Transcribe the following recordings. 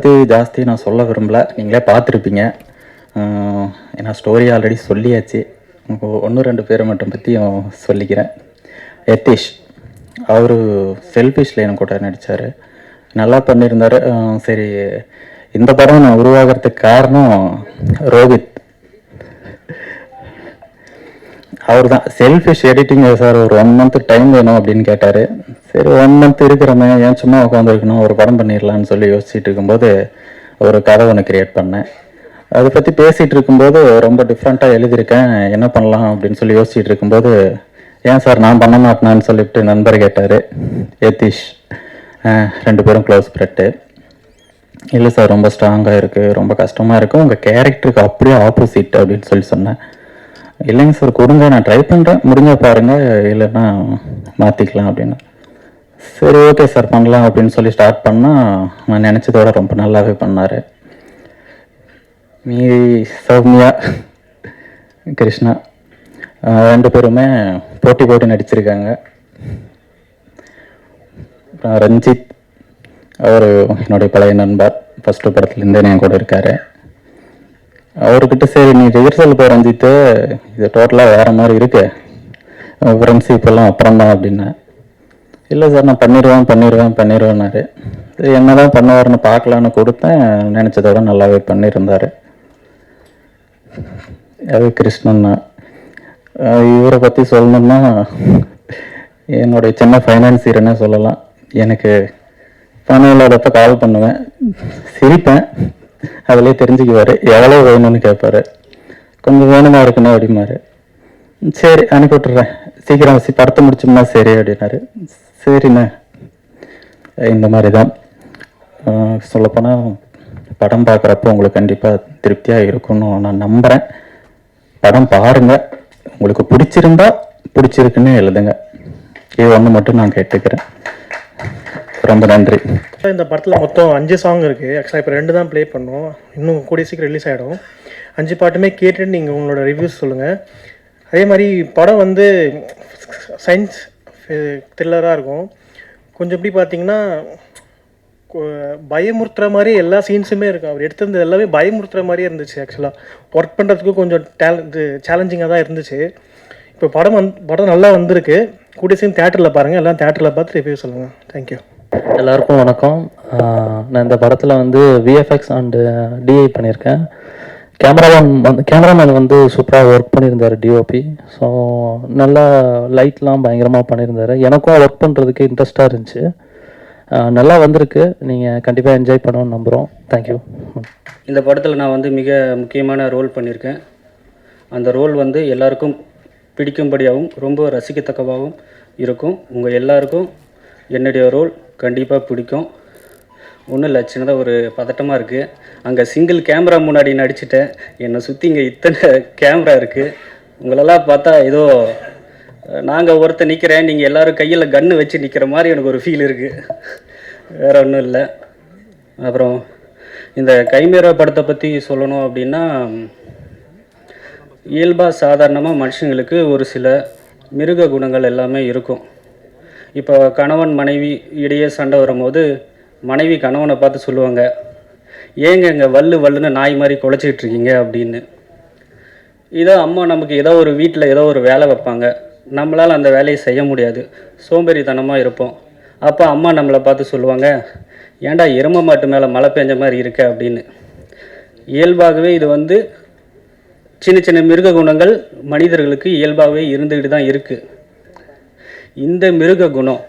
பற்றி ஜாஸ்தி நான் சொல்ல விரும்பல. நீங்களே பார்த்துருப்பீங்க. ஏன்னா ஸ்டோரி ஆல்ரெடி சொல்லியாச்சு. ஒன்று ரெண்டு பேரை மட்டும் பற்றியும் சொல்லிக்கிறேன். யத்தீஷ் அவர் செல்ஃபிஷ் லைன் கூட நடித்தார் நல்லா பண்ணியிருந்தார். சரி இந்த படம் நான் உருவாகிறதுக்கு காரணம் ரோஹித். அவர் தான் செல்ஃபிஷ் எடிட்டிங் சார் ஒரு ஒன் மந்த் டைம் வேணும் அப்படின்னு கேட்டார். சரி ஒன் மந்த் இருக்கிறமே ஏன் சும்மா உட்காந்துருக்கணும் ஒரு படம் பண்ணிடலான்னு சொல்லி யோசிச்சுட்டு இருக்கும்போது ஒரு கதை ஒன்று கிரியேட் பண்ணேன். அதை பற்றி பேசிகிட்டு இருக்கும்போது ரொம்ப டிஃப்ரெண்ட்டாக எழுதியிருக்கேன். என்ன பண்ணலாம் அப்படின்னு சொல்லி யோசிச்சுட்டு இருக்கும்போது ஏன் சார் நான் பண்ண மாட்டேனான்னு சொல்லிட்டு நண்பர் கேட்டார். யதீஷ் ரெண்டு பேரும் க்ளோஸ் ஃப்ரெட்டு இல்லை சார் ரொம்ப ஸ்ட்ராங்காக இருக்குது ரொம்ப கஷ்டமாக இருக்குது உங்கள் கேரக்டருக்கு அப்படியே ஆப்போசிட் அப்படின்னு சொல்லி சொன்னேன். இல்லைங்க சார் கொடுங்க. நான் ட்ரை பண்ணுறேன் முடிஞ்ச பாருங்கள் இல்லைன்னா மாற்றிக்கலாம் அப்படின்னு. சரி ஓகே சார் பண்ணலாம் அப்படின்னு சொல்லி ஸ்டார்ட் பண்ணால் நான் நினச்சதோட ரொம்ப நல்லாவே பண்ணார். மீதி சௌமியா கிருஷ்ணா ரெண்டு பேருமே போட்டி போட்டி நடிச்சிருக்காங்க. ரஞ்சித் அவர் என்னுடைய பழைய நண்பர். ஃபஸ்ட்டு படத்துலேருந்தே என் கூட இருக்கார். அவர்கிட்ட சரி நீ ரிஹர்சல் போய் ரஞ்சித்து இது டோட்டலாக வேறு மாதிரி இருக்கு. ஃப்ரெண்ட்ஷிப்பெல்லாம் அப்புறம் தான் அப்படின்னேன் இல்லை சார் நான் பண்ணிடுவேன் பண்ணிடுவேன் பண்ணிடுவேன்னாரு சரி என்ன தான் பண்ணுவார்னு பார்க்கலான்னு கொடுத்தேன். நினச்சதோட நல்லாவே பண்ணியிருந்தார் அது கிருஷ்ணன் தான். இவரை பற்றி சொல்லணும்னா என்னுடைய சின்ன ஃபைனான்சியர்னே சொல்லலாம். எனக்கு பணம் இல்லாதப்ப கால் பண்ணுவேன். சிரிப்பேன். அதிலே தெரிஞ்சுக்குவார். எவ்வளோ வேணும்னு கேட்பாரு. கொஞ்சம் வேணுமா இருக்குண்ணே அப்படிமாரு சரி அனுப்பி விட்டுறேன். சீக்கிரம் சி படத்தை முடிச்சோம்னா சரி அப்படின்னாரு. சரிண்ணே. இந்த மாதிரி தான் சொல்லப்போனால் படம் பார்க்குறப்போ உங்களுக்கு கண்டிப்பாக திருப்தியாக இருக்கும்னு நான் நம்புகிறேன் படம் பாருங்க. உங்களுக்கு பிடிச்சிருந்தா பிடிச்சிருக்குன்னு எழுதுங்க. இது ஒன்று மட்டும் நான் கேட்டுக்கிறேன். ரொம்ப நன்றி. இந்த படத்தில் மொத்தம் அஞ்சு சாங் இருக்குது ஆக்சுவலாக இப்போ ரெண்டு தான் ப்ளே பண்ணோம். இன்னும் கூடிய சீக்கிரம் ரிலீஸ் ஆகிடும் அஞ்சு பாட்டுமே கேட்டுட்டு நீங்கள் உங்களோட ரிவ்யூஸ் சொல்லுங்கள் அதே மாதிரி படம் வந்து சயின்ஸ் த்ரில்லராக இருக்கும். கொஞ்சம் எப்படி பார்த்தீங்கன்னா பயமுறுத்துற மாதிரி எல்லா சீன்ஸுமே இருக்கும். அவர் எடுத்திருந்தது எல்லாமே பயமுறுத்துற மாதிரியே இருந்துச்சு ஆக்சுவலாக ஒர்க் பண்ணுறதுக்கு கொஞ்சம் டேலண்ட் சேலஞ்சிங்காக தான் இருந்துச்சு. இப்போ படம் வந் படம் நல்லா வந்திருக்கு. கூடிய சீன் தேட்டரில் பாருங்கள் எல்லாம் தேட்டரில் பார்த்து ரிவ்யூ சொல்லுங்கள் தேங்க்யூ எல்லாருக்கும் வணக்கம். நான் இந்த படத்தில் வந்து விஎஃப்எக்ஸ் அண்டு டிஐ பண்ணியிருக்கேன். கேமராமேன் வந்து கேமராமேன் வந்து சூப்பராக ஒர்க் பண்ணியிருந்தார் டிஓபி ஸோ நல்லா லைட்லாம் பயங்கரமாக பண்ணியிருந்தாரு. எனக்கும் ஒர்க் பண்ணுறதுக்கு இன்ட்ரெஸ்ட்டாக இருந்துச்சு. நல்லா வந்திருக்கு. நீங்கள் கண்டிப்பாக என்ஜாய் பண்ணணும்னு நம்புகிறோம் தேங்க்யூ இந்த படத்தில் நான் வந்து மிக முக்கியமான ரோல் பண்ணியிருக்கேன். அந்த ரோல் வந்து எல்லாருக்கும் பிடிக்கும்படியாகவும் ரொம்ப ரசிக்கத்தக்கவாகவும் இருக்கும். உங்கள் எல்லாருக்கும் என்னுடைய ரோல் கண்டிப்பாக பிடிக்கும். ஒன்றும் இல்லை சின்னதாக ஒரு பதட்டமாக இருக்குது அங்கே சிங்கிள் கேமரா முன்னாடி நடிச்சிட்டேன் என்னை சுற்றி இங்கே இத்தனை கேமரா இருக்குது உங்களெல்லாம் பார்த்தா ஏதோ நாங்கள் ஒருத்தர் நிற்கிறேன் நீங்கள் எல்லோரும் கையில் கன்று வச்சு நிற்கிற மாதிரி எனக்கு ஒரு ஃபீல் இருக்குது வேற ஒன்றும் இல்லை. அப்புறம் இந்த கைமேரா படத்தை பற்றி சொல்லணும் அப்படின்னா இயல்பாக சாதாரணமாக மனுஷங்களுக்கு ஒரு சில மிருக குணங்கள் எல்லாமே இருக்கும். இப்போ கணவன் மனைவி இடையே சண்டை வரும்போது மனைவி கணவனை பார்த்து சொல்லுவாங்க ஏங்க இங்கே வல்லு வல்லுன்னு நாய் மாதிரி குலைச்சிக்கிட்டு இருக்கீங்க அப்படின்னு. இதோ அம்மா நமக்கு ஏதோ ஒரு வீட்டில் ஏதோ ஒரு வேலை வைப்பாங்க. நம்மளால் அந்த வேலையை செய்ய முடியாது. சோம்பேறித்தனமாக இருப்போம். அப்போ அம்மா நம்மளை பார்த்து சொல்லுவாங்க ஏன்டா எரும மாட்டு மேலே மழை பெஞ்ச மாதிரி இருக்க அப்படின்னு. இயல்பாகவே இது வந்து சின்ன சின்ன மிருக குணங்கள் மனிதர்களுக்கு இயல்பாகவே இருந்துக்கிட்டு தான் இருக்குது இந்த மிருக குணம்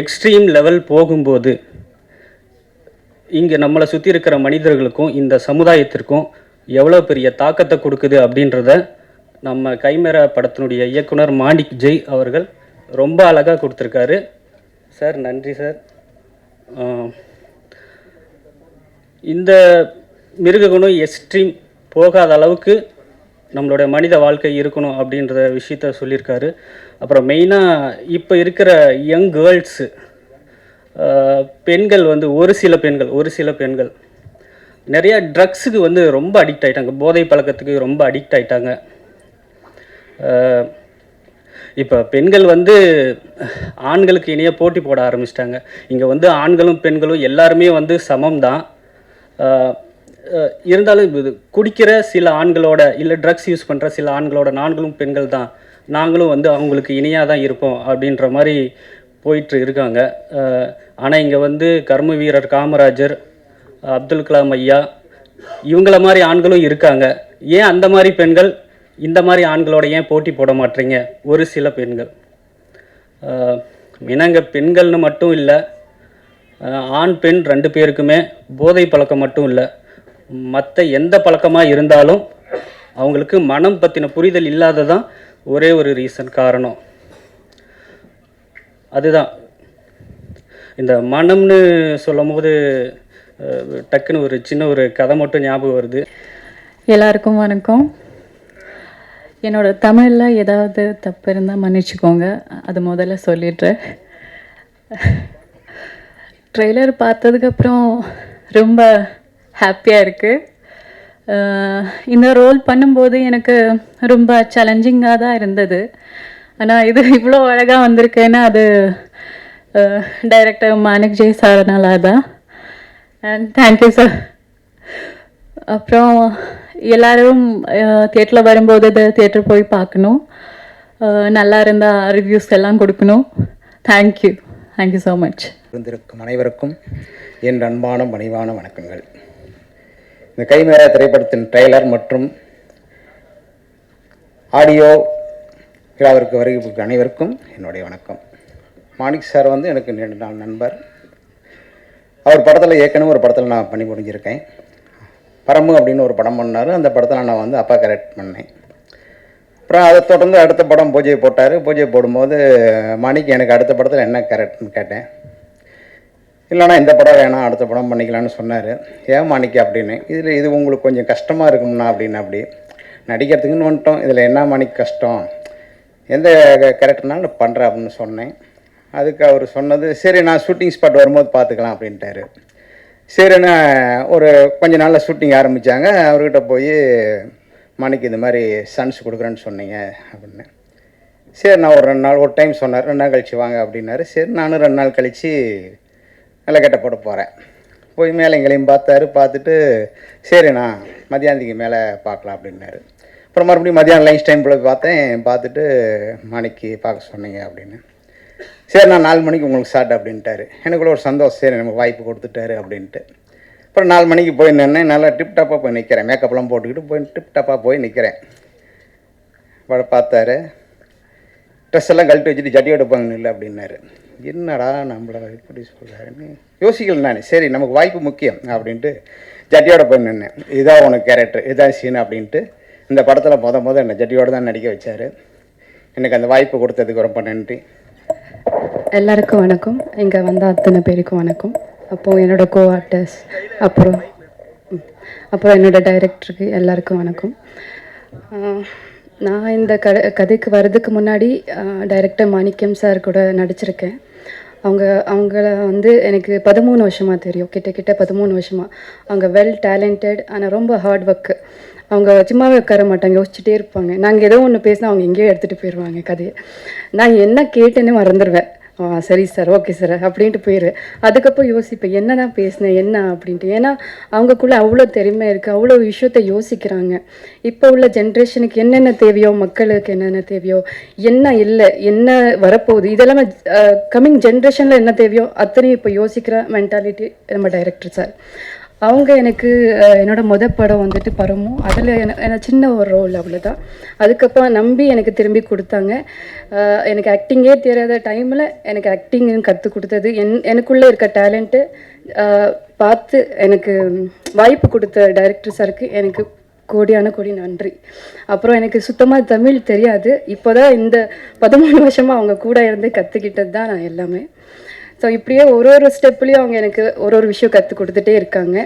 எக்ஸ்ட்ரீம் லெவல் போகும்போது இங்கே நம்மளை சுற்றி இருக்கிற மனிதர்களுக்கும் இந்த சமுதாயத்திற்கும் எவ்வளோ பெரிய தாக்கத்தை கொடுக்குது அப்படின்றத நம்ம கைமேரா படத்தினுடைய இயக்குனர் மாணிக் ஜெய் அவர்கள் ரொம்ப அழகாக கொடுத்துருக்காரு. சார் நன்றி சார். இந்த மிருக குணம் எக்ஸ்ட்ரீம் போகாத அளவுக்கு நம்மளோட மனித வாழ்க்கை இருக்கணும் அப்படின்ற விஷயத்த சொல்லியிருக்காரு. அப்புறம் மெயினாக இப்போ இருக்கிற யங் கேர்ள்ஸு பெண்கள் வந்து ஒரு சில பெண்கள் ஒரு சில பெண்கள். நிறையா ட்ரக்ஸுக்கு வந்து ரொம்ப அடிக்ட் ஆகிட்டாங்க போதை பழக்கத்துக்கு ரொம்ப அடிக்ட் ஆகிட்டாங்க இப்போ பெண்கள் வந்து ஆண்களுக்கு இணைய போட்டி போட ஆரம்பிச்சிட்டாங்க. இங்கே வந்து ஆண்களும் பெண்களும் எல்லாருமே வந்து சமம் தான் இருந்தாலும் இது குடிக்கிற சில ஆண்களோட இல்லை ட்ரக்ஸ் யூஸ் பண்ணுற சில ஆண்களோட நான்களும் பெண்கள் தான். நாங்களும் வந்து அவங்களுக்கு இணையாக தான் இருப்போம் அப்படின்ற மாதிரி போயிட்டு இருக்காங்க. ஆனால் இங்கே வந்து கர்ம வீரர் காமராஜர் அப்துல் கலாம் ஐயா இவங்கள மாதிரி ஆண்களும் இருக்காங்க. ஏன் அந்த மாதிரி பெண்கள்? இந்த மாதிரி ஆண்களோட ஏன் போட்டி போட மாட்டீங்க? ஒரு சில பெண்கள். ஆஹ் இனங்க பெண்கள்னு மட்டும் இல்லை ஆண் பெண் ரெண்டு பேருக்குமே போதை பழக்கம் மட்டும் இல்லை. மற்ற எந்த பழக்கமாக இருந்தாலும் அவங்களுக்கு மனம் பற்றின புரிதல் இல்லாததான் ஒரே ஒரு ரீசன் காரணம். அதுதான். இந்த மனம்னு சொல்லும் போது டக்குன்னு ஒரு சின்ன ஒரு கதை மட்டும் ஞாபகம் வருது. எல்லாருக்கும் வணக்கம். என்னோட தமிழில் ஏதாவது தப்பு இருந்தால் மன்னிச்சுக்கோங்க. அது முதல்ல சொல்லிடுறேன். ட்ரெய்லர் பார்த்ததுக்கப்புறம் ரொம்ப ஹாப்பியாக இருக்குது இந்த ரோல் பண்ணும்போது எனக்கு ரொம்ப சேலஞ்சிங்காக தான் இருந்தது. ஆனால் இது இவ்வளோ அழகாக வந்திருக்கேன்னா அது டைரக்டர் மாணிக் ஜெய் சார்னால தான். அண்ட் தேங்க்யூ சார் அப்புறம் எல்லோரும் தியேட்டரில் வரும்போது இது தியேட்டர் போய் பார்க்கணும். நல்லா இருந்தால் ரிவ்யூஸ் எல்லாம் கொடுக்கணும். தேங்க்யூ தேங்க்யூ ஸோ மச் இருந்திருக்கும் அனைவருக்கும் என் அன்பான பணிவான வணக்கங்கள். இந்த கைமேரா திரைப்படத்தின் ட்ரெய்லர் மற்றும் ஆடியோ விழாவிற்கு வருகிற அனைவருக்கும் என்னுடைய வணக்கம். மாணிக் சார் வந்து எனக்கு நீண்ட நாள் நண்பர். அவர் படத்தில் ஏற்கனவே ஒரு படத்தில் நான் பண்ணி முடிஞ்சிருக்கேன். பரம்பு அப்படின்னு ஒரு படம் பண்ணார். அந்த படத்தில் நான் வந்து அப்பா கரெக்ட் பண்ணேன். அப்புறம் அதை தொடர்ந்து அடுத்த படம் பூஜை போட்டார். பூஜை போடும்போது மாணிக் எனக்கு அடுத்த படத்தில் என்ன கரெக்ட்னு கேட்டேன். இல்லைண்ணா இந்த படம் வேணாம் அடுத்த படம் பண்ணிக்கலாம்னு சொன்னார். ஏன் மாணிக்க அப்படின்னு. இதில் இது உங்களுக்கு கொஞ்சம் கஷ்டமாக இருக்கும்னா அப்படின்னு அப்படி நடிக்கிறதுக்குன்னு வந்துட்டோம். இதில் என்ன மாணிக்க கஷ்டம்? எந்த கேரக்டர்னாலும் நான் பண்ணுறேன் அப்படின்னு சொன்னேன். அதுக்கு அவர் சொன்னது சரி நான் ஷூட்டிங் ஸ்பாட் வரும்போது பார்த்துக்கலாம் அப்படின்ட்டாரு. சரின்னு ஒரு கொஞ்ச நாளில் ஷூட்டிங் ஆரம்பித்தாங்க அவர்கிட்ட போய் மாணிக்கு இந்த மாதிரி சன்ஸ் கொடுக்குறேன்னு சொன்னீங்க அப்படின்னு. சரி நான் ஒரு ரெண்டு நாள் ஒரு டைம் சொன்னார். ரெண்டு நாள் கழிச்சு வாங்க அப்படின்னாரு. சரி நானும் ரெண்டு நாள் கழித்து நிலக்கட்டை போட போகிறேன் போய் மேலே எங்களையும் பார்த்தாரு பார்த்துட்டு சரிண்ணா மதியானத்துக்கு மேலே பார்க்கலாம் அப்படின்னாரு. அப்புறம் மறுபடியும் மதியானம் லஞ்ச் டைம் போய் பார்த்தேன் பார்த்துட்டு மணிக்கு பார்க்க சொன்னீங்க அப்படின்னு. சரி நான் நாலு மணிக்கு உங்களுக்கு ஸ்டார்ட் அப்படின்ட்டாரு. எனக்குள்ள ஒரு சந்தோஷம் சரி நமக்கு வாய்ப்பு கொடுத்துட்டாரு அப்படின்ட்டு. அப்புறம் நாலு மணிக்கு போய் நின்னேன் நல்லா டிப் டாப்பாக போய் நிற்கிறேன் மேக்கப்லாம் போட்டுக்கிட்டு போய் டிப் டாப்பாக போய் நிற்கிறேன் பார்த்தாரு ட்ரெஸ் எல்லாம் கழட்டி வச்சுட்டு ஜட்டி எடுப்பாங்க இல்லை அப்படின்னாரு. என்னடா நம்மளை இப்படி சொல்கிறாருன்னு யோசிக்கல நான். சரி நமக்கு வாய்ப்பு முக்கியம் அப்படின்ட்டு ஜட்டியோட போய் நின்னேன். இதான் உனக்கு கேரக்டர் இதான் சீன் அப்படின்ட்டு இந்த படத்தில் மொத மொதல் என்னை ஜட்டியோடு தான் நடிக்க வச்சார். எனக்கு அந்த வாய்ப்பு கொடுத்ததுக்கு ரொம்ப நன்றி. எல்லாருக்கும் வணக்கம். இங்கே வந்த அத்தனை பேருக்கும் வணக்கம். அப்போது என்னோட கோ ஆர்டிஸ்ட் அப்புறம் ம், அப்புறம் என்னோட டைரக்டருக்கு எல்லாருக்கும் வணக்கம். நான் இந்த க கதைக்கு வர்றதுக்கு முன்னாடி டைரக்டர் மாணிக்கம் சார் கூட நடிச்சிருக்கேன். அவங்க அவங்கள வந்து எனக்கு பதிமூணு வருஷமாக தெரியும். கிட்ட கிட்ட பதிமூணு வருஷமாக அவங்க வெல் டேலண்டட் ஆனால் ரொம்ப ஹார்ட் ஒர்க்கு அவங்க சும்மாவே உட்கார மாட்டாங்க யோசிச்சுட்டே இருப்பாங்க. நாங்கள் ஏதோ ஒன்று பேசினா அவங்க எங்கேயோ எடுத்துகிட்டு போயிடுவாங்க கதையை. நான் என்ன கேட்டேன்னு மறந்துடுவேன் சரி சார் ஓகே சார் அப்படின்ட்டு போயிரு. அதுக்கப்புறம் யோசிப்பேன் என்ன தான் பேசினேன் என்ன அப்படின்ட்டு. ஏன்னா அவங்கக்குள்ளே அவ்வளோ திறமை இருக்குது அவ்வளோ விஷயத்த யோசிக்கிறாங்க. இப்போ உள்ள ஜென்ரேஷனுக்கு என்னென்ன தேவையோ மக்களுக்கு என்னென்ன தேவையோ என்ன இல்லை என்ன வரப்போகுது இதெல்லாமே கம்மிங் ஜென்ரேஷனில் என்ன தேவையோ அத்தனையும் இப்போ யோசிக்கிற மென்டாலிட்டி நம்ம டைரக்டர் சார். அவங்க எனக்கு என்னோட மொத படம் வந்துட்டு பரமும் அதில் என்ன சின்ன ஒரு ரோல் அவ்வளோதான் அதுக்கப்புறம் நம்பி எனக்கு திரும்பி கொடுத்தாங்க. எனக்கு ஆக்டிங்கே தெரியாத டைமில் எனக்கு ஆக்டிங் கற்றுக் கொடுத்தது. என் எனக்குள்ளே இருக்க டேலண்ட்டு பார்த்து எனக்கு வாய்ப்பு கொடுத்த டைரக்டர் சாருக்கு எனக்கு கோடியான கோடி நன்றி. அப்புறம் எனக்கு சுத்தமாக தமிழ் தெரியாது. இப்போ தான் இந்த பதிமூணு வருஷமாக அவங்க கூட இருந்து கற்றுக்கிட்டது தான் நான் எல்லாமே. ஸோ இப்படியே ஒரு ஒரு ஸ்டெப்லேயும் அவங்க எனக்கு ஒரு ஒரு விஷயம் கற்றுக் கொடுத்துட்டே இருக்காங்க.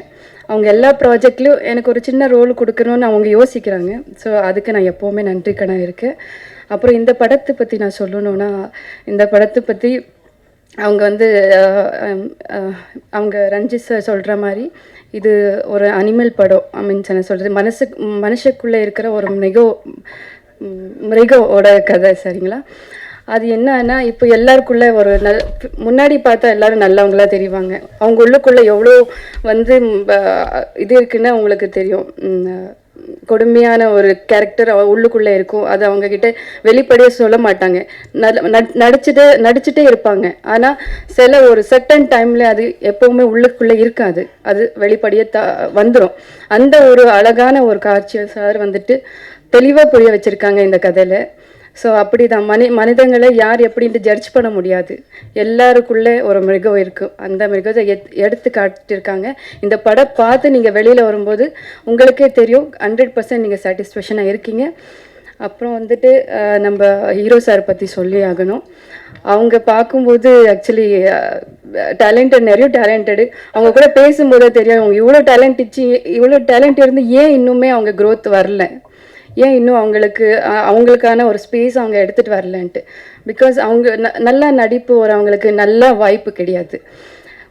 அவங்க எல்லா ப்ராஜெக்ட்லேயும் எனக்கு ஒரு சின்ன ரோல் கொடுக்கணும்னு அவங்க யோசிக்கிறாங்க. ஸோ அதுக்கு நான் எப்போவுமே நன்றி கடன் இருக்கேன் அப்புறம் இந்த படத்தை பற்றி நான் சொல்லணும்னா இந்த படத்தை பற்றி அவங்க வந்து அவங்க ரஞ்சித் சார் சொல்கிற மாதிரி இது ஒரு அனிமல் படம் ஐ மீன்ஸ் என்ன சொல்கிறது மனசு மனுஷக்குள்ளே இருக்கிற ஒரு மிக மிருகோட கதை சரிங்களா? அது என்னன்னா இப்போ எல்லாருக்குள்ள ஒரு நல் முன்னாடி பார்த்தா எல்லாரும் நல்லவங்களா தெரிவாங்க. அவங்க உள்ளுக்குள்ள எவ்வளோ வந்து இது இருக்குன்னு அவங்களுக்கு தெரியும். கொடுமையான ஒரு கேரக்டர் உள்ளுக்குள்ளே இருக்கும். அது அவங்க கிட்ட சொல்ல மாட்டாங்க. நல்ல நட்- நடிச்சுட்டு நடிச்சுட்டே இருப்பாங்க. ஆனால் சில ஒரு செட்டன் டைமில் அது எப்பவுமே உள்ளுக்குள்ளே இருக்காது. அது வெளிப்படையே த வந்துடும் அந்த ஒரு அழகான ஒரு காட்சியை சார் வந்துட்டு தெளிவாக புரிய வச்சுருக்காங்க இந்த கதையில். ஸோ அப்படி தான் மனி மனிதங்களை யார் எப்படின்ட்டு ஜட்ஜ் பண்ண முடியாது. எல்லாருக்குள்ளே ஒரு மிருகம் இருக்கும் அந்த மிருகத்தை எத் எடுத்து காட்டியிருக்காங்க. இந்த படம் பார்த்து நீங்கள் வெளியில் வரும்போது உங்களுக்கே தெரியும். ஹண்ட்ரட் பர்சன்ட் நீங்கள் சாட்டிஸ்ஃபேக்ஷனாக இருக்கீங்க. அப்புறம் வந்துட்டு நம்ம ஹீரோ சார் பற்றி சொல்லி ஆகணும். அவங்க பார்க்கும்போது ஆக்சுவலி டேலண்டட் நிறைய டேலண்டடு அவங்க கூட பேசும்போதே தெரியும். அவங்க இவ்வளோ டேலண்ட் இச்சு இவ்வளோ டேலண்ட் இருந்து ஏன் இன்னுமே அவங்க க்ரோத் வரல? ஏன் இன்னும் அவங்களுக்கு அவங்களுக்கான ஒரு ஸ்பேஸ் அவங்க எடுத்துகிட்டு வரலன்ட்டு. பிகாஸ் அவங்க ந- நல்லா நடிப்பு வரவங்களுக்கு நல்ல வாய்ப்பு கிடையாது.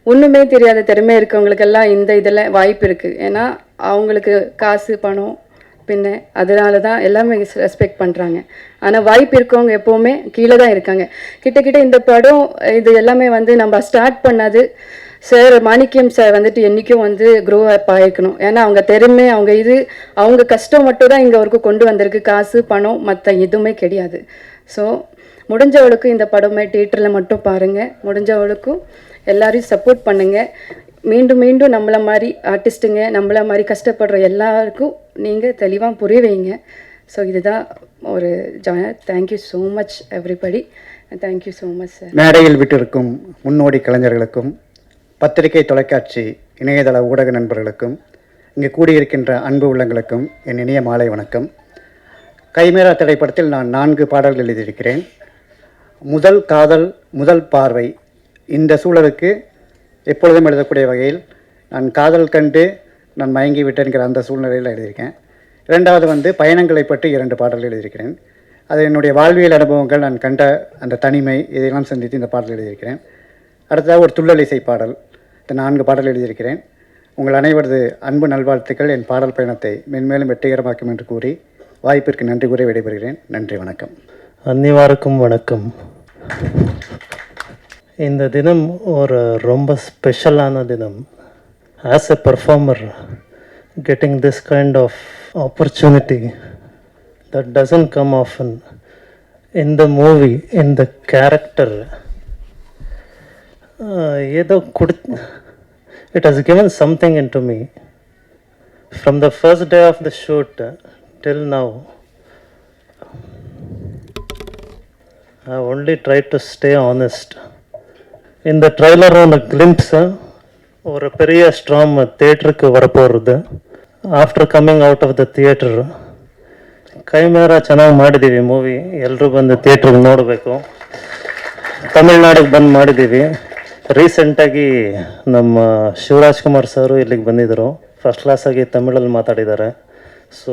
ஒன்றுமே தெரியாத திறமை இருக்கவங்களுக்கெல்லாம் இந்த இதில் வாய்ப்பு இருக்குது ஏன்னா அவங்களுக்கு காசு பணம் பின்ன அதனால தான் எல்லாமே ரெஸ்பெக்ட் பண்ணுறாங்க ஆனால் வாய்ப்பு இருக்கவங்க எப்போவுமே கீழே தான் இருக்காங்க. கிட்டக்கிட்ட இந்த படம் இது எல்லாமே வந்து நம்ம ஸ்டார்ட் பண்ணது சார் மாணிக்கம் சார் வந்துட்டு என்றைக்கும் வந்து க்ரோ அப் ஆகிருக்கணும் ஏன்னா அவங்க திறமை அவங்க இது அவங்க கஷ்டம் மட்டும் தான் இங்கே வரைக்கும் கொண்டு வந்திருக்கு. காசு பணம் மற்ற எதுவுமே கிடையாது. ஸோ முடிஞ்சவளுக்கும் இந்த படமே தியேட்டரில் மட்டும் பாருங்கள் முடிஞ்சவளுக்கும் எல்லாரையும் சப்போர்ட் பண்ணுங்கள் மீண்டும் மீண்டும் நம்மளை மாதிரி ஆர்டிஸ்ட்டுங்க நம்மள மாதிரி கஷ்டப்படுற எல்லாருக்கும் நீங்கள் தெளிவாக புரிய வைங்க. ஸோ இதுதான் ஒரு ஜான thank you so much everybody thank you so much sir மேடையில் விட்டிருக்கும் முன்னோடி கலைஞர்களுக்கும் பத்திரிகை தொலைக்காட்சி இணையதள ஊடக நண்பர்களுக்கும் இங்கு கூடியிருக்கின்ற அன்பு உள்ளங்களுக்கும் என் இனிய மாலை வணக்கம். கைமேரா திரைப்படத்தில் நான் நான்கு பாடல்கள் எழுதியிருக்கிறேன். முதல் காதல் முதல் பார்வை. இந்த சூழலுக்கு எப்பொழுதும் எழுதக்கூடிய வகையில் நான் காதல் கண்டு நான் மயங்கி விட்டேன்கிற அந்த சூழ்நிலையில் எழுதியிருக்கேன். இரண்டாவது வந்து பயணங்களை பற்றி இரண்டு பாடல்கள் எழுதியிருக்கிறேன். அது என்னுடைய வாழ்வியல் அனுபவங்கள் நான் கண்ட அந்த தனிமை இதையெல்லாம் சந்தித்து இந்த பாடல் எழுதியிருக்கிறேன். அடுத்ததாக ஒரு துள்ளல் இசை பாடல். இந்த நான்கு பாடல் எழுதியிருக்கிறேன். உங்கள் அனைவரது அன்பு நல்வாழ்த்துக்கள். என் பாடல் பயணத்தை மென்மேலும் வெற்றிகரமாக்கும் என்று கூறி வாய்ப்பிற்கு நன்றி கூறி விடைபெறுகிறேன். நன்றி வணக்கம். அன்னிவாருக்கும் வணக்கம். இந்த தினம் ஒரு ரொம்ப ஸ்பெஷலான தினம். As a performer getting this kind of opportunity that doesn't come often in the movie in the character ஏதோ கொடு it has given something in to me from the first day of the shoot till now I only tried to stay honest. இந்த trailer ಒಂದು glimpse ஒரு பெரிய ஸ்ட்ராம் ಥಿಯೇಟ್ರಿಗೆ வரப்போகிறது after coming out of the theatre camera ಚೆನ್ನಾಗಿ ಮಾಡಿದ್ದೀವಿ movie ಎಲ್ಲರೂ ಬಂದು ಥಿಯೇಟ್ರಿಗೆ ನೋಡಬೇಕು ತಮಿಳ್ನಾಡಿಗೆ ಬಂದು ಮಾಡಿದ್ದೀವಿ ರೀಸೆಂಟಾಗಿ ನಮ್ಮ ಶಿವರಾಜ್ ಕುಮಾರ್ ಸರು ಇಲ್ಲಿಗೆ ಬಂದಿದ್ದರು. ಫಸ್ಟ್ ಕ್ಲಾಸಾಗಿ ತಮಿಳಲ್ಲಿ ಮಾತಾಡಿದ್ದಾರೆ. ಸೊ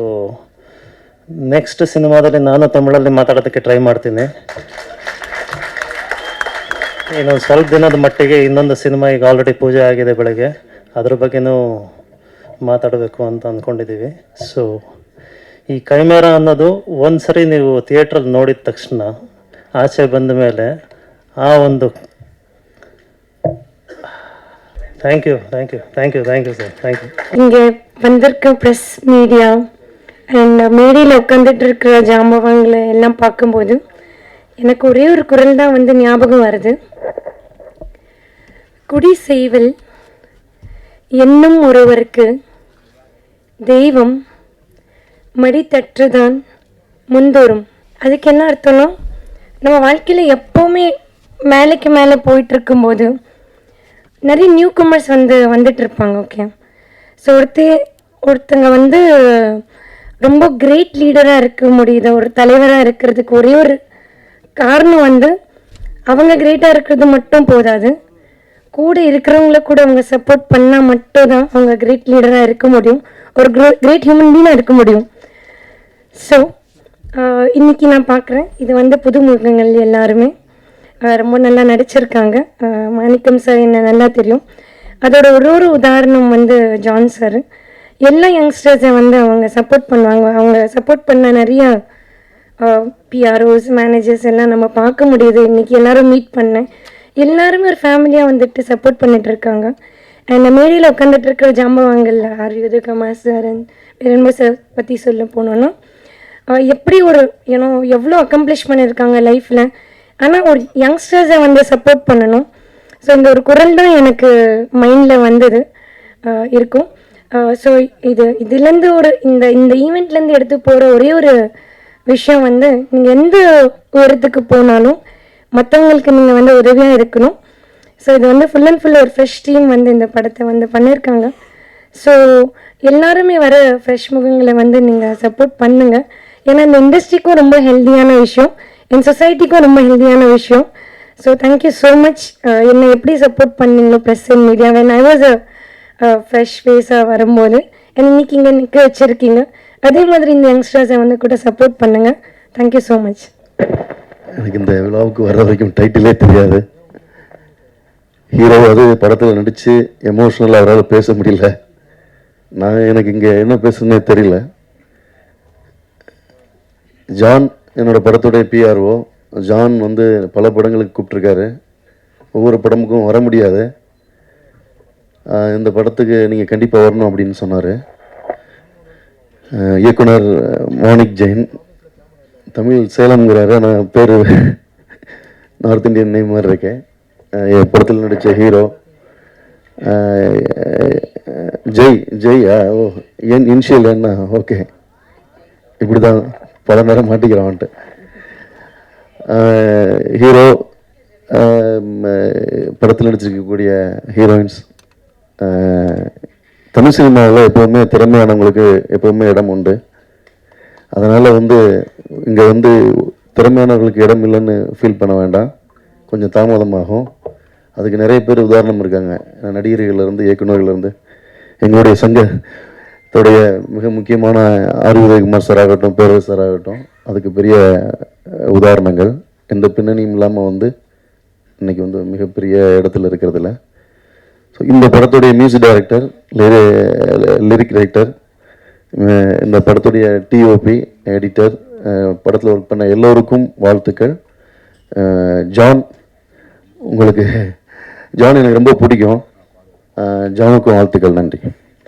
ನೆಕ್ಸ್ಟ್ ಸಿನಿಮಾದಲ್ಲಿ ನಾನು ತಮಿಳಲ್ಲಿ ಮಾತಾಡೋದಕ್ಕೆ ಟ್ರೈ ಮಾಡ್ತೀನಿ. ಇನ್ನೊಂದು ಸ್ವಲ್ಪ ದಿನದ ಮಟ್ಟಿಗೆ ಇನ್ನೊಂದು ಸಿನಿಮಾ ಈಗ ಆಲ್ರೆಡಿ ಪೂಜೆ ಆಗಿದೆ ಬೆಳಗ್ಗೆ. ಅದ್ರ ಬಗ್ಗೆನೂ ಮಾತಾಡಬೇಕು ಅಂತ ಅಂದ್ಕೊಂಡಿದ್ದೀವಿ ಸೊ ಈ ಕೈಮೇರ ಅನ್ನೋದು ಒಂದು ಸರಿ ನೀವು ಥಿಯೇಟ್ರಲ್ಲಿ ನೋಡಿದ ತಕ್ಷಣ ಆಚೆ ಬಂದ ಮೇಲೆ ಆ ಒಂದು thank you thank you thank you thank you sir thank you இங்கே வந்திருக்க ப்ரெஸ் மீடியா அண்ட் மேடையில் உட்காந்துட்டு இருக்கிற ஜாம்பவங்களை எல்லாம் பார்க்கும்போது எனக்கு ஒரே ஒரு குரல் தான் வந்து ஞாபகம் வருது. குடி செய்வல் என்னும் ஒருவருக்கு தெய்வம் மடித்தற்றுதான் முந்தோறும் அதுக்கு என்ன அர்த்தம்னா நம்ம வாழ்க்கையில் எப்போவுமே மேலைக்கு மேலே போயிட்டு போயிட்டுருக்கும்போது நிறைய நியூ கமர்ஸ் வந்து வந்துட்டு இருப்பாங்க ஓகே ஸோ ஒருத்த ஒருத்தங்க வந்து ரொம்ப கிரேட் லீடராக இருக்க முடியுது ஒரு தலைவராக இருக்கிறதுக்கு ஒரே ஒரு காரணம் வந்து அவங்க கிரேட்டாக இருக்கிறது மட்டும் போதாது. கூட இருக்கிறவங்கள கூட அவங்க சப்போர்ட் பண்ணால் மட்டும் தான் அவங்க கிரேட் லீடராக இருக்க முடியும். ஒரு கிரேட் ஹியூமன் பீனாக இருக்க முடியும். ஸோ இன்றைக்கி நான் பார்க்குறேன் இது வந்து புதுமுகங்கள் எல்லாருமே. ரொம்ப நல்லா நடிச்சிருக்காங்க. மாணிக்கம் சார் என்ன நல்லா தெரியும். அதோட ஒரு ஒரு உதாரணம் வந்து ஜான் சார் எல்லா யங்ஸ்டர்ஸை வந்து அவங்க சப்போர்ட் பண்ணுவாங்க. அவங்க சப்போர்ட் பண்ண நிறையா பிஆர்ஓஸ் மேனேஜர்ஸ் எல்லாம் நம்ம பார்க்க முடியுது. இன்றைக்கி எல்லாரும் மீட் பண்ணேன் எல்லாருமே ஒரு ஃபேமிலியாக வந்துட்டு சப்போர்ட் பண்ணிட்டு இருக்காங்க. அந்த மேடையில் உட்காந்துட்டு இருக்கிற ஜாம்பவாங்கல்ல ஆர்யுது சார் ரெண்டு சார் பற்றி சொல்ல போனோன்னா எப்படி ஒரு ஏன்னோ எவ்வளோ அக்கம்ப்ளிஷ் பண்ணியிருக்காங்க லைஃப்பில் ஆனால் ஒரு யங்ஸ்டர்ஸை வந்து சப்போர்ட் பண்ணணும். ஸோ இந்த ஒரு குரல் தான் எனக்கு மைண்டில் வந்தது. இருக்கும். ஸோ இது இதுலேருந்து ஒரு இந்த இந்த ஈவெண்ட்லேருந்து எடுத்து போகிற ஒரே ஒரு விஷயம் வந்து நீங்கள் எந்த உயரத்துக்கு போனாலும் மற்றவங்களுக்கு நீங்கள் வந்து உதவியாக இருக்கணும். ஸோ இது வந்து ஃபுல் அண்ட் ஃபுல் ஒரு ஃப்ரெஷ் டீம் வந்து இந்த படத்தை வந்து பண்ணியிருக்காங்க ஸோ எல்லாருமே வர ஃப்ரெஷ் முகங்களை வந்து நீங்கள் சப்போர்ட் பண்ணுங்கள் ஏன்னா இந்த இண்டஸ்ட்ரிக்கும் ரொம்ப ஹெல்த்தியான விஷயம். என் சொசைட்டிக்கும் ரொம்ப ஹெல்தியான விஷயம். ஸோ தேங்க்யூ ஸோ மச் என்னை எப்படி சப்போர்ட் பண்ணீங்களோ press and media when I was a fresh ஃபேஸாக வரும்போது என்னை இன்னைக்கு இங்கே நிற்க வச்சுருக்கீங்க. அதே மாதிரி இந்த யங்ஸ்டர்ஸை வந்து கூட சப்போர்ட் பண்ணுங்கள் தேங்க்யூ ஸோ மச் எனக்கு இந்த விழாவுக்கு வர்ற வரைக்கும் டைட்டிலே தெரியாது. ஹீரோ அது படத்தில் நடித்து எமோஷ்னலாக அவரால் பேச முடியல. நான் எனக்கு இங்கே என்ன பேசுனே தெரியல. ஜான் என்னோட படத்துடைய பிஆர்ஓ ஜான் வந்து பல படங்களுக்கு கூப்பிட்ருக்காரு ஒவ்வொரு படமுக்கும் வர முடியாது. இந்த படத்துக்கு நீங்கள் கண்டிப்பாக வரணும் அப்படின்னு சொன்னார். இயக்குனர் மோனிக் ஜெயின். தமிழ் சேலம்ங்கிறாரு நான் பேர் நார்த் இந்தியன் நேம் மாதிரி இருக்கேன் என் படத்தில் நடித்த ஹீரோ. ஜெய் ஜெய் ஆ, ஓ என் இனிஷியல் என்ன? ஓகே. இப்படி தான் பல நேரம் மாட்டிக்கிறான்ட்டு ஹீரோ படத்தில் நடிச்சிருக்கக்கூடிய ஹீரோயின்ஸ் தமிழ் சினிமாவில் எப்போவுமே திறமையானவங்களுக்கு எப்போவுமே இடம் உண்டு. அதனால் வந்து இங்கே வந்து திறமையானவர்களுக்கு இடம் இல்லைன்னு ஃபீல் பண்ண வேண்டாம். கொஞ்சம் தாமதமாகும். அதுக்கு நிறைய பேர் உதாரணம் இருக்காங்க. நடிகர்கள்லேருந்து இயக்குநர்கள்லேருந்து எங்களுடைய சங்க சங்கத்துடைய மிக முக்கியமான ஆர் உதயகுமார் சார் ஆகட்டும் பேரவை சார் ஆகட்டும் அதுக்கு பெரிய உதாரணங்கள். எந்த பின்னணியும் இல்லாமல் வந்து இன்னைக்கு வந்து மிகப்பெரிய இடத்துல இருக்கிறதுல ஸோ இந்த படத்துடைய மியூசிக் டைரக்டர் லிரிக் டைரக்டர் இந்த படத்துடைய டிஓபி எடிட்டர் படத்தில் ஒர்க் பண்ண எல்லோருக்கும் வாழ்த்துக்கள். ஜான் உங்களுக்கு ஜான் எனக்கு ரொம்ப பிடிக்கும். ஜானுக்கும் வாழ்த்துக்கள் நன்றி.